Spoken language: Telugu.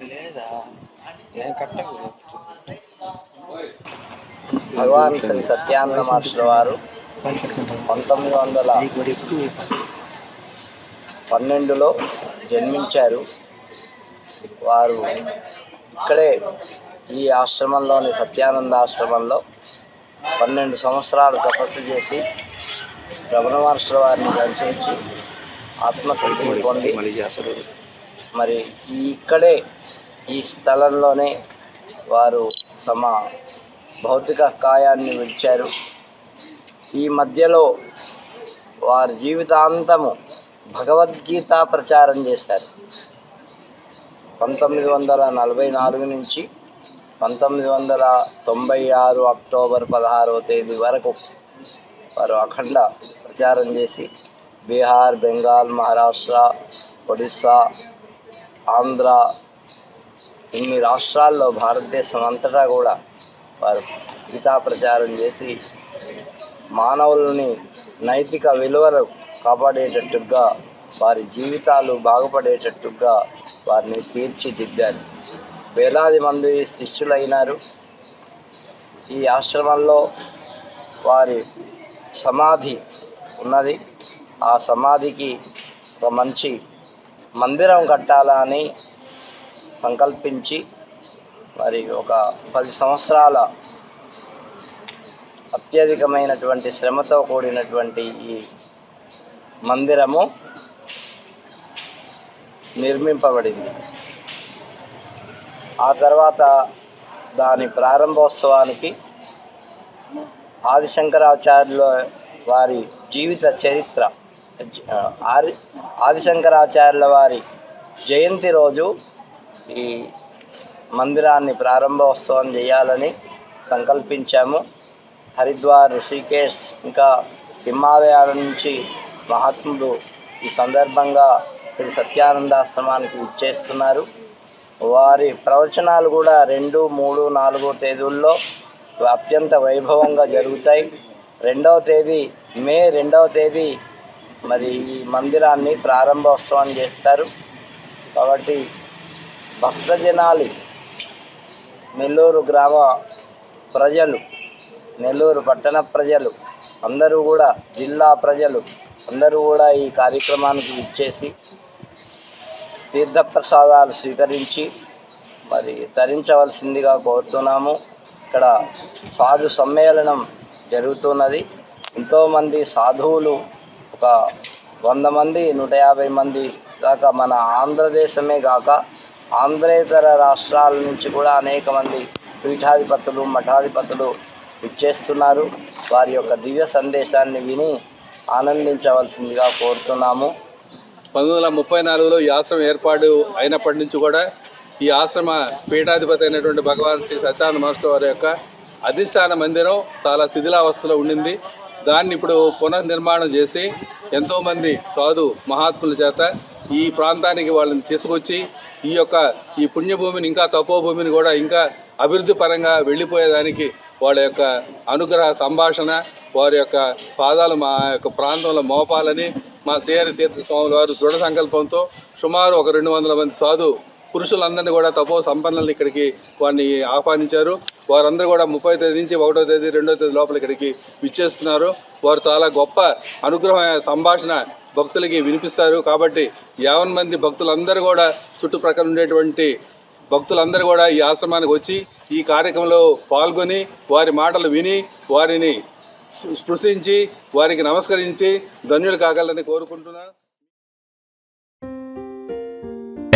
లేదా? నేను కరెక్ట్గా భగవాన్ శ్రీ సత్యానంద మాస్టర్ వారు పంతొమ్మిది వందల పన్నెండులో జన్మించారు. వారు ఇక్కడే ఈ ఆశ్రమంలోని సత్యానంద ఆశ్రమంలో పన్నెండు సంవత్సరాలు తపస్సు చేసి రమణ మహర్షుల వారిని దర్శించి ఆత్మశక్తిని పొంది మరి ఇక్కడే ఈ స్థలంలోనే వారు తమ భౌతిక కాయాన్ని విడిచారు. ఈ మధ్యలో వారి జీవితాంతము భగవద్గీత ప్రచారం చేశారు. పంతొమ్మిది వందల నలభై నాలుగు నుంచి పంతొమ్మిది వందల తొంభై ఆరు అక్టోబర్ పదహారవ తేదీ వరకు వారు అఖండ ప్రచారం చేసి బీహార్ బెంగాల్ మహారాష్ట్ర ఒడిస్సా ఆంధ్ర ఇన్ని రాష్ట్రాల్లో భారతదేశం అంతటా కూడా వారు గీతా ప్రచారం చేసి మానవులని నైతిక విలువలు కాపాడేటట్టుగా వారి జీవితాలు బాగుపడేటట్టుగా వారిని తీర్చిదిద్దారు. వేలాది మంది శిష్యులైనారు. ఈ ఆశ్రమంలో వారి సమాధి ఉన్నది. ఆ సమాధికి ఒక మంచి మందిరం కట్టాలని సంకల్పించి మరి ఒక పది సంవత్సరాల అత్యధికమైనటువంటి శ్రమతో కూడినటువంటి ఈ మందిరము నిర్మింపబడింది. ఆ తర్వాత దాని ప్రారంభోత్సవానికి ఆదిశంకరాచార్యుల వారి జీవిత చరిత్ర ఆది ఆదిశంకరాచార్యుల వారి జయంతి రోజు ఈ మందిరాన్ని ప్రారంభోత్సవం చేయాలని సంకల్పించాము. హరిద్వార్ ఋషికేశ్ ఇంకా హిమాలయాల నుంచి మహాత్ములు ఈ సందర్భంగా శ్రీ సత్యానందాశ్రమానికి ఇచ్చేస్తున్నారు వారి ప్రవచనాలు కూడా రెండు మూడు నాలుగో తేదీల్లో అత్యంత వైభవంగా జరుగుతాయి. రెండవ తేదీ మే రెండవ తేదీ మరి ఈ మందిరాన్ని ప్రారంభోత్సవం చేస్తారు. కాబట్టి భక్తజనాలు నెల్లూరు గ్రామ ప్రజలు నెల్లూరు పట్టణ ప్రజలు అందరూ కూడా జిల్లా ప్రజలు అందరూ కూడా ఈ కార్యక్రమానికి ఇచ్చేసి తీర్థప్రసాదాలు స్వీకరించి మరి తరించవలసిందిగా కోరుతున్నాము. ఇక్కడ సాధు సమ్మేళనం జరుగుతున్నది. ఎంతోమంది సాధువులు ఒక వంద మంది నూట యాభై మంది దాకా మన ఆంధ్రదేశమే కాక ఆంధ్రేతర రాష్ట్రాల నుంచి కూడా అనేక మంది పీఠాధిపతులు మఠాధిపతులు ఇచ్చేస్తున్నారు వారి యొక్క దివ్య సందేశాన్ని విని ఆనందించవలసిందిగా కోరుతున్నాము. పంతొమ్మిది వందల ముప్పై నాలుగులో ఈ ఆశ్రమం ఏర్పాటు అయినప్పటి నుంచి కూడా ఈ ఆశ్రమ పీఠాధిపతి అయినటువంటి భగవాన్ శ్రీ సత్యానంద మాస్టర్ వారి యొక్క అధిష్టాన మందిరం చాలా శిథిలావస్థలో ఉండింది. దాన్ని ఇప్పుడు పునర్నిర్మాణం చేసి ఎంతోమంది సాధు మహాత్ముల చేత ఈ ప్రాంతానికి వాళ్ళని తీసుకొచ్చి ఈ యొక్క ఈ పుణ్యభూమిని ఇంకా తపోభూమిని కూడా ఇంకా అభివృద్ధి పరంగా వెళ్ళిపోయేదానికి వాళ్ళ యొక్క అనుగ్రహ సంభాషణ వారి యొక్క పాదాలు మా యొక్క ప్రాంతంలో మోపాలని మా శ్రీహరి తీర్థ స్వాముల వారు దృఢ సంకల్పంతో సుమారు ఒక రెండు వందల మంది సాధు పురుషులందరినీ కూడా తపో సంపన్నులను ఇక్కడికి వారిని ఆహ్వానించారు. వారందరూ కూడా ముప్పై తేదీ నుంచి ఒకటో తేదీ రెండో తేదీ లోపల ఇక్కడికి విచ్చేస్తున్నారు. వారు చాలా గొప్ప అనుగ్రహ సంభాషణ భక్తులకి వినిపిస్తారు. కాబట్టి యావన్ మంది భక్తులందరూ కూడా చుట్టుప్రక్కల ఉండేటువంటి భక్తులందరూ కూడా ఈ ఆశ్రమానికి వచ్చి ఈ కార్యక్రమంలో పాల్గొని వారి మాటలు విని వారిని స్పృశించి వారికి నమస్కరించి ధన్యులు కాగలని కోరుకుంటున్నాను